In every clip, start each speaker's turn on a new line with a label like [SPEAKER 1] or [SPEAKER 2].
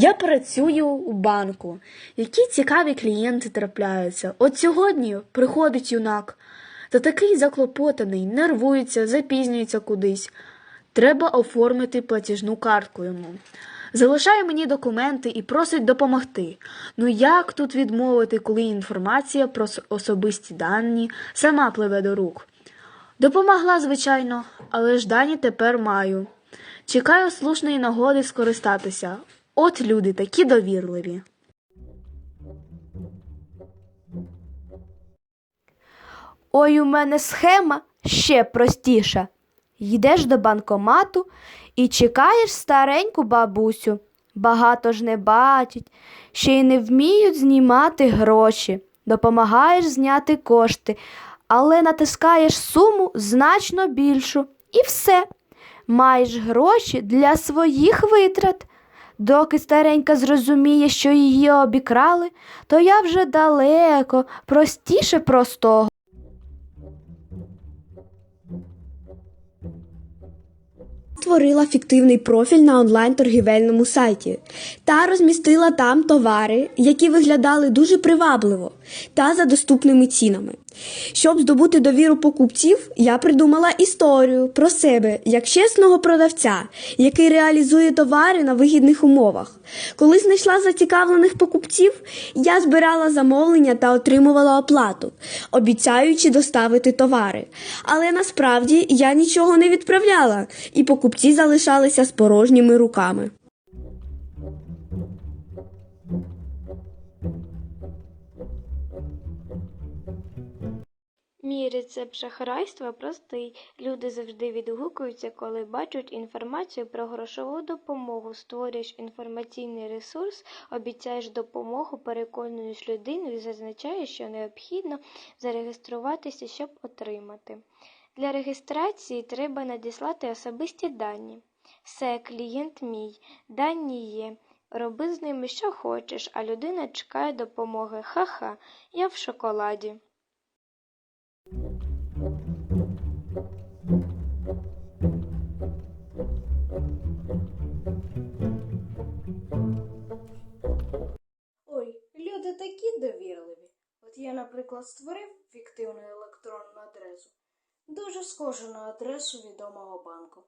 [SPEAKER 1] Я працюю у банку. Які цікаві клієнти трапляються. От сьогодні приходить юнак. Та такий заклопотаний, нервується, запізнюється кудись. Треба оформити платіжну картку йому. Залишає мені документи і просить допомогти. Ну як тут відмовити, коли інформація про особисті дані сама пливе до рук? Допомогла, звичайно, але ж дані тепер маю. Чекаю слушної нагоди скористатися. От люди такі довірливі.
[SPEAKER 2] Ой, у мене схема ще простіша. Йдеш до банкомату і чекаєш стареньку бабусю. Багато ж не бачать, ще й не вміють знімати гроші. Допомагаєш зняти кошти, але натискаєш суму значно більшу. І все. Маєш гроші для своїх витрат. Доки старенька зрозуміє, що її обікрали, то я вже далеко, простіше простого.
[SPEAKER 3] Створила фіктивний профіль на онлайн-торгівельному сайті та розмістила там товари, які виглядали дуже привабливо та за доступними цінами. Щоб здобути довіру покупців, я придумала історію про себе як чесного продавця, який реалізує товари на вигідних умовах. Коли знайшла зацікавлених покупців, я збирала замовлення та отримувала оплату, обіцяючи доставити товари. Але насправді я нічого не відправляла, і покупці залишалися з порожніми руками.
[SPEAKER 4] Мій рецепт шахрайства простий. Люди завжди відгукуються, коли бачать інформацію про грошову допомогу. Створюєш інформаційний ресурс, обіцяєш допомогу, переконуєш людину і зазначаєш, що необхідно зареєструватися, щоб отримати. Для реєстрації треба надіслати особисті дані. Все, клієнт мій, дані є. Роби з ними що хочеш, а людина чекає допомоги. Ха-ха, я в шоколаді.
[SPEAKER 5] Ой, люди такі довірливі. От я, наприклад, створив фіктивну електронну адресу, дуже схожу на адресу відомого банку,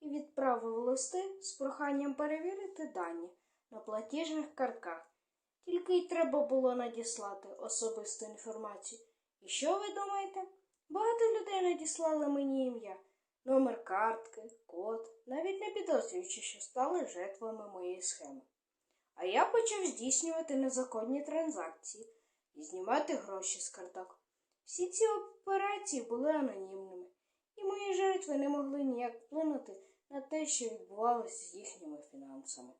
[SPEAKER 5] і відправив листи з проханням перевірити дані на платіжних картках. Тільки й треба було надіслати особисту інформацію. І що ви думаєте? Багато людей надіслали мені ім'я, номер картки, код, навіть не підозрюючи, що стали жертвами моєї схеми. А я почав здійснювати незаконні транзакції і знімати гроші з карток. Всі ці операції були анонімними, і мої жертви не могли ніяк вплинути на те, що відбувалося з їхніми фінансами.